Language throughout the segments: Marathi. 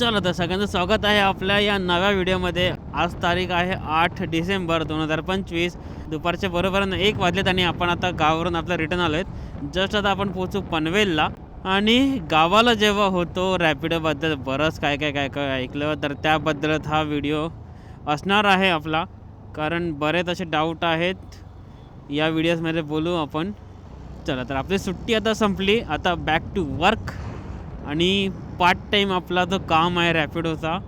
चला तर सगळ्यांचं स्वागत आहे आपल्या या नव्या व्हिडिओमध्ये. आज तारीख आहे आठ डिसेंबर दोन हजार पंचवीस. दुपारच्या बरोबर एक वाजलेत आणि आपण आता गावावरून आपलं रिटर्न आलो आहेत जस्ट आता आपण पोचू पनवेलला. आणि गावाला जेव्हा होतो रॅपिडोबद्दल बरंच काय काय काय काय ऐकलं तर त्याबद्दलच हा व्हिडिओ असणार आहे आपला. कारण बरेच असे डाऊट आहेत. या व्हिडिओजमध्ये बोलू आपण. चला तर आपली सुट्टी आता संपली. आता बॅक टू वर्क आणि पार्ट टाईम आपला जो काम आहे रॅपिडोचा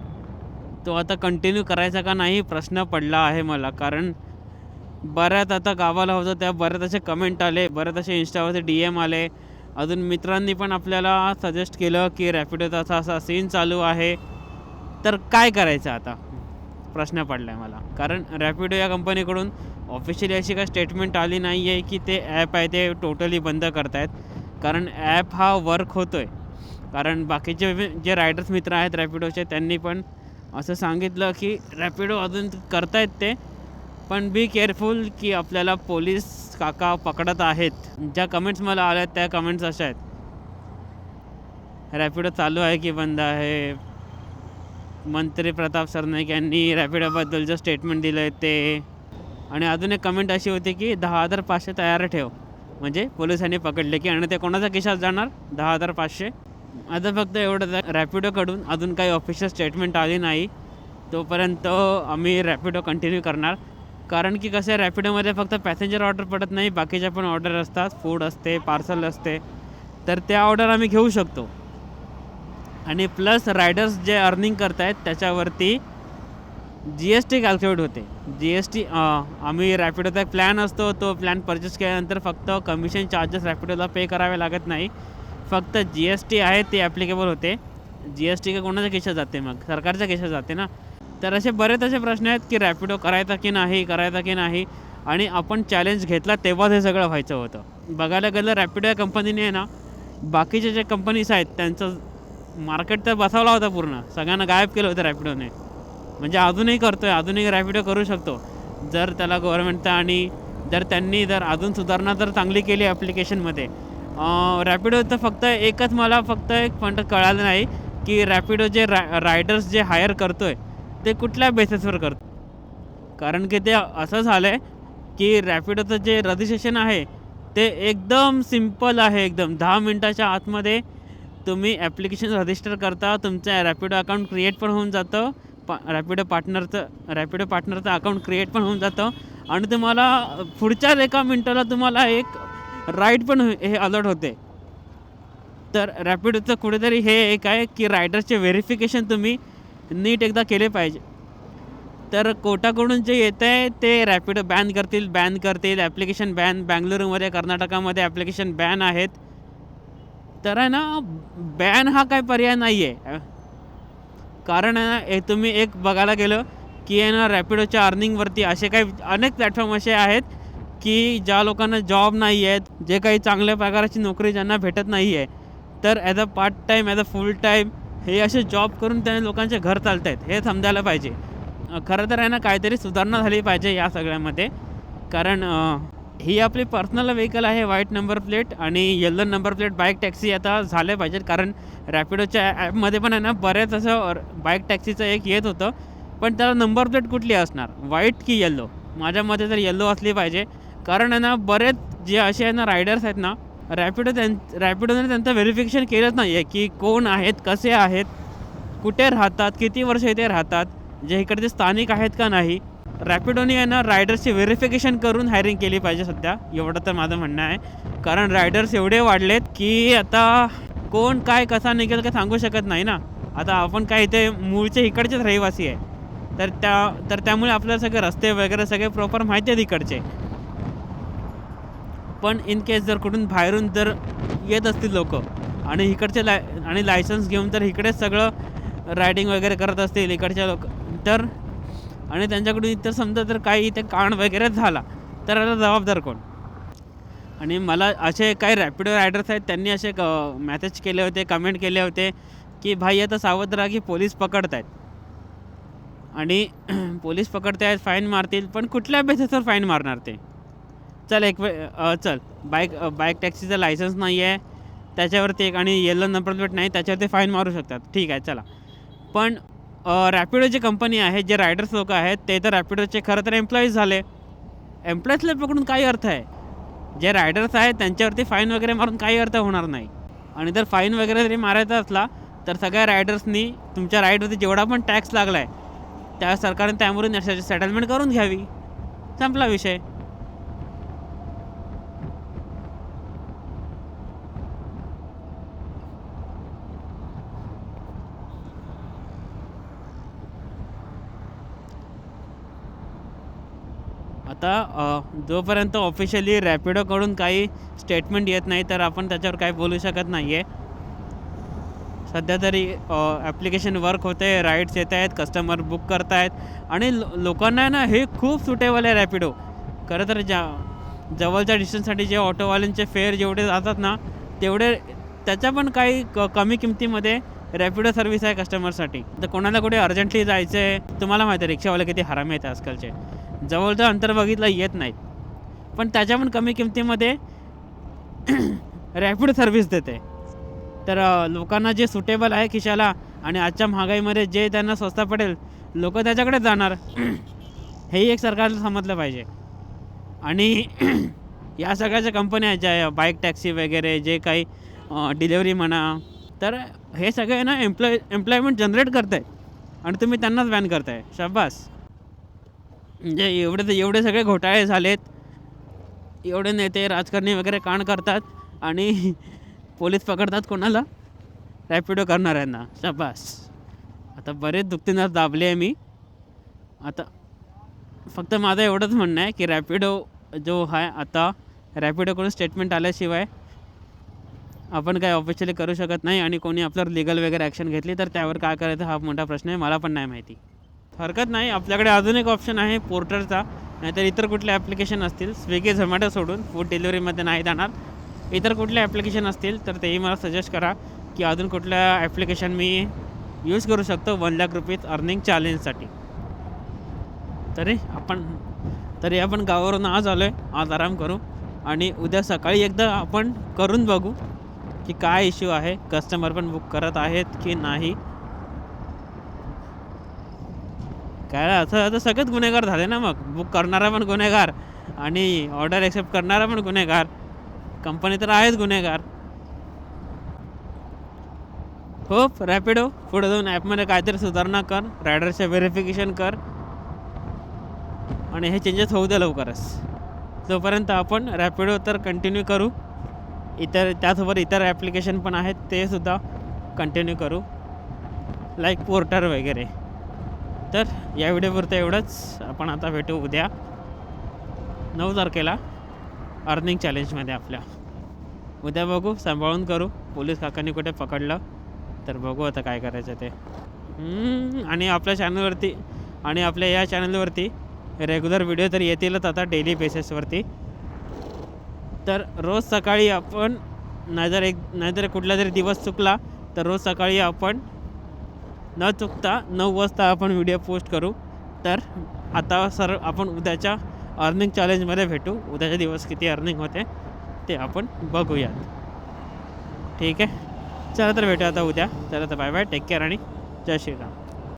तो आता कंटिन्यू करायचा का नाही प्रश्न पडला आहे मला. कारण बऱ्याच आता गावाला होतं त्या बऱ्याच असे कमेंट आले बऱ्याच असे इंस्टावरती डी एम आले. अजून मित्रांनी पण आपल्याला सजेस्ट केलं की रॅपिडोचा असा असा सीन चालू आहे. तर काय करायचं आता? प्रश्न पडला आहे मला. कारण रॅपिडो या कंपनीकडून ऑफिशियली अशी काही स्टेटमेंट आली नाही आहे की ते ॲप आहे ते टोटली बंद करतायत. कारण ॲप हा वर्क होतो आहे कारण बाकीचे जे- जे रायडर्स मित्र आहेत रॅपिडोचे त्यांनी पण असं सांगितलं की रॅपिडो अजून करतायत ते पण बी केअरफुल की आपल्याला पोलीस काका पकडत आहेत. ज्या कमेंट्स मला आल्या आहेत त्या कमेंट्स अशा आहेत. रॅपिडो चालू आहे की बंद आहे? मंत्री प्रताप सरनाईक यांनी रॅपिडोबद्दल जे स्टेटमेंट दिलं आहे ते. आणि अजून एक कमेंट अशी होती की दहा हजार पाचशे तयार ठेव. म्हणजे पोलिसांनी पकडले की आणि ते कोणाच्या खिशात जाणार? दहा हजार पाचशे. आता फक्त एवढंच आहे. रॅपिडोकडून अजून काही ऑफिशियल स्टेटमेंट आली नाही. तोपर्यंत आम्ही रॅपिडो कंटिन्यू करणार. कारण की कसं आहे रॅपिडोमध्ये फक्त पॅसेंजर ऑर्डर पडत नाही बाकीच्या पण ऑर्डर असतात. फूड असते पार्सल असते. तर त्या ऑर्डर आम्ही घेऊ शकतो. आणि प्लस रायडर्स जे अर्निंग करत आहेत त्याच्यावरती जी एस टी कॅल्क्युलेट होते. जी एस टी आम्ही रॅपिडोचा एक प्लॅन असतो. तो प्लॅन परचेस केल्यानंतर फक्त कमिशन चार्जेस रॅपिडोला पे करावे लागत नाही. फक्त जी एस टी आहे ते ॲप्लिकेबल होते. जी एस टी का कोणाच्या खिशात जाते मग? सरकारच्या खिशात जाते ना? तर असे बरेच असे प्रश्न आहेत की रॅपिडो करायचा की नाही करायचा की नाही? आणि आपण चॅलेंज घेतला तेव्हाच हे सगळं व्हायचं होतं. बघायला गेलं रॅपिडो या कंपनीने आहे ना बाकीचे जे कंपनीज आहेत त्यांचं मार्केट तर बसवला होता पूर्ण. सगळ्यांना गायब केलं होतं रॅपिडोने म्हणजे अजूनही करतो आहे अजूनही रॅपिडो करू शकतो. जर त्याला गव्हर्नमेंटचा आणि जर त्यांनी जर अजून सुधारणा जर चांगली केली ॲप्लिकेशनमध्ये रॅपिडोचं फक्त एकच मला फक्त एक पण कळालं नाही की रॅपिडो जे रा रायडर्स जे हायर करतो आहे ते कुठल्या बेसिसवर करतो? कारण की ते असं झालं आहे की रॅपिडोचं जे रजिस्ट्रेशन आहे ते एकदम सिंपल आहे एकदम. दहा मिनटाच्या आतमध्ये तुम्ही ॲप्लिकेशन रजिस्टर करता तुमचं रॅपिडो अकाउंट क्रिएट पण होऊन जातं पा रॅपिडो पार्टनरचं रॅपिडो पार्टनरचं अकाउंट क्रिएट पण होऊन जातं. आणि तुम्हाला पुढच्याच एका मिनटाला तुम्हाला एक राईड पण हे अलर्ट होते. तर रॅपिडोचं कुठेतरी हे एक आहे की रायडरचे व्हेरिफिकेशन तुम्ही नीट एकदा केले पाहिजे. तर कोटाकडून जे येतं आहे ते रॅपिडो बॅन करतील बॅन करतील. ॲप्लिकेशन बॅन बँगलुरूमध्ये कर्नाटकामध्ये ॲप्लिकेशन बॅन आहेत. तर आहे ना बॅन हा काय पर्याय नाही आहे कारण आहे ना हे तुम्ही एक बघायला गेलं की आहे ना रॅपिडोच्या अर्निंगवरती असे काही अनेक प्लॅटफॉर्म असे आहेत की ज्या लोकांना जॉब नाही आहेत जे काही चांगल्या प्रकाराची नोकरी ज्यांना भेटत नाही आहे तर as a part time as a full time हे असे जॉब करून त्याने लोकांचे घर चालत आहेत हे समजायला पाहिजे. खरं तर आहे ना काहीतरी सुधारणा झाली पाहिजे या सगळ्यामध्ये. कारण ही आपली पर्सनल व्हेकल आहे व्हाईट नंबर प्लेट आणि yellow number plate bike taxi आता झाले पाहिजेत. कारण रॅपिडोच्या ॲपमध्ये पण आहे ना बरेच असं बाईक टॅक्सीचं एक येत होतं. पण त्याला नंबर प्लेट कुठली असणार? व्हाईट की येल्लो माझ्या मते तर येल्लो असली पाहिजे. कारण आहे ना बरेच जे असे आहे ना रायडर्स आहेत ना रॅपिडो त्यां रॅपिडोने त्यांचं व्हेरिफिकेशन केलंच नाही आहे की कोण आहेत कसे आहेत कुठे राहतात किती वर्ष इथे राहतात जे इकडचे स्थानिक आहेत का नाही. रॅपिडोने आहे ना रायडर्सची व्हेरिफिकेशन करून हायरिंग केली पाहिजे सध्या एवढं तर माझं म्हणणं आहे. कारण रायडर्स एवढे वाढलेत की आता कोण काय कसा निघेल काय सांगू शकत नाही ना. आता आपण काय इथे मूळचे इकडचेच रहिवासी आहे. तर त्या तर त्यामुळे आपल्याला सगळे रस्ते वगैरे सगळे प्रॉपर माहिती आहेत इकडचे. पण इन केस जर कुठून बाहेरून जर येत असतील लोक आणि इकडचे लाय आणि लायसन्स घेऊन तर इकडेच सगळं रायडिंग वगैरे करत असतील इकडच्या लोक तर आणि त्यांच्याकडून इतर समजा जर काही इथे कांड वगैरे झाला तर आता जबाबदार कोण? आणि मला असे काही रॅपिडो रायडर्स आहेत त्यांनी असे मॅसेज केले होते कमेंट केले होते की भाई आता सावध राहा की पोलीस पकडत आहेत आणि पोलीस पकडत आहेत फाईन मारतील पण कुठल्या बेसिसवर फाईन मारणार ते? चल एक वे अ, चल. बाईक अ, बाईक टॅक्सीचं लायसन्स नाही आहे त्याच्यावरती एक आणि येलो नंबर प्लेट नाही त्याच्यावरती फाईन मारू शकतात. ठीक आहे चला. पण रॅपिडो जी कंपनी आहे जे रायडर्स लोक आहेत ते तर रॅपिडोचे खरं तर एम्प्लॉईज झाले. एम्प्लॉईजला पकडून काही अर्थ आहे. जे रायडर्स आहेत त्यांच्यावरती फाईन वगैरे मारून काही अर्थ होणार नाही. आणि जर फाईन वगैरे जरी मारायचा असला तर सगळ्या रायडर्सनी तुमच्या राईडवरती जेवढा पण टॅक्स लागला आहे त्या सरकारने त्यामुळे सेटलमेंट करून घ्यावी. संपला विषय. आता जोपर्यंत ऑफिशियली रॅपिडोकडून काही स्टेटमेंट येत नाही तर आपण त्याच्यावर काही बोलू शकत नाही आहे सध्या तरी ॲप्लिकेशन वर्क होते राईड्स येत आहेत कस्टमर बुक करत आहेत आणि लो लोकांना ना हे खूप सुटेबल आहे रॅपिडो खरं तर ज्या जवळच्या डिस्टन्ससाठी जे ऑटोवाल्यांचे फेअर जेवढे जातात ना तेवढे त्याच्या पण काही क कमी किमतीमध्ये रॅपिडो सर्व्हिस आहे कस्टमरसाठी तर कोणाला कुठे अर्जंटली जायचं आहे तुम्हाला माहिती आहे रिक्षावाले किती हरामी आहेत आजकालचे. जवळचं अंतर बघितलं येत नाही पण त्याच्या पण कमी किमतीमध्ये रॅपिड सर्व्हिस देते. तर लोकांना जे सुटेबल आहे खिशाला आणि आजच्या महागाईमध्ये जे त्यांना स्वस्त पडेल लोक त्याच्याकडे जाणार. हेही एक सरकारला समजलं पाहिजे. आणि या सगळ्याच्या कंपन्या आहेत ज्या बाईक टॅक्सी वगैरे जे काही डिलेवरी म्हणा तर हे सगळे ना एम्प्लॉय एम्प्लॉयमेंट जनरेट करत आहेत आणि तुम्ही त्यांनाच बॅन करताय. शाबास. म्हणजे एवढे तर एवढे सगळे घोटाळे झालेत. एवढे नेते राजकारणी वगैरे काण करतात आणि पोलीस पकडतात कोणाला? रॅपिडो करणाऱ्यांना. शबास. आता बरेच दुखतीनं दाबले आहे मी. आता फक्त माझं एवढंच म्हणणं आहे की रॅपिडो जो आहे आता रॅपिडोकडून स्टेटमेंट आल्याशिवाय आपण काय ऑफिशियली करू शकत नाही आणि कोणी आपल्यावर लिगल वगैरे ॲक्शन घेतली तर त्यावर काय करायचं हा मोठा प्रश्न आहे. मला पण नाही माहिती. हरकत नाही. आपल्याकडे अजून एक ऑप्शन आहे पोर्टरचा नाहीतर इतर कुठले ॲप्लिकेशन असतील. स्विगी झोमॅटो सोडून फूड डिलिव्हरीमध्ये नाही जाणार. इतर कुठले ॲप्लिकेशन असतील तर तेही मला सजेस्ट करा की अजून कुठल्या ॲप्लिकेशन मी यूज करू शकतो वन लाख रुपीज अर्निंग चॅलेंजसाठी तरी आपण तरी आपण गावावरून आज आलो आहे आज आराम करू. आणि उद्या सकाळी एकदा आपण करून बघू की काय इश्यू आहे. कस्टमर पण बुक करत आहेत की नाही. काय असं आता सगळेच गुन्हेगार झाले ना मग. बुक करणारा पण गुन्हेगार आणि ऑर्डर एक्सेप्ट करणारा पण गुन्हेगार. कंपनी तर आहेच गुन्हेगार. हो रॅपिडो पुढे जाऊन ॲपमध्ये काहीतरी सुधारणा कर रायडरचे व्हेरिफिकेशन कर आणि हे चेंजेस होऊ द्या लवकरच. तोपर्यंत आपण रॅपिडो तर कंटिन्यू करू इतर त्यासोबत इतर ॲप्लिकेशन पण आहेत ते सुद्धा कंटिन्यू करू. लाईक पोर्टर वगैरे. तर या व्हिडिओपुरतं एवढंच. आपण आता भेटू उद्या. नऊ तारखेला अर्निंग चॅलेंजमध्ये आपल्या. उद्या बघू सांभाळून करू. पोलीस काकांनी कुठे पकडलं तर बघू आता काय करायचं ते. आणि आपल्या चॅनलवरती आणि आपल्या या चॅनलवरती रेग्युलर व्हिडिओ तर येतीलच आता डेली बेसिसवरती तर रोज सकाळी आपण नाहीतर एक नाहीतर कुठला जरी दिवस चुकला तर रोज सकाळी आपण न चुकता नऊ वाजता आपण व्हिडिओ पोस्ट करू. तर आता सर आपण उद्याच्या अर्निंग चॅलेंजमध्ये भेटू. उद्याचे दिवस किती अर्निंग होते ते आपण बघूयात. ठीक आहे? चला तर भेटू आता उद्या. चला तर बाय बाय टेक केअर आणि जय श्रीराम.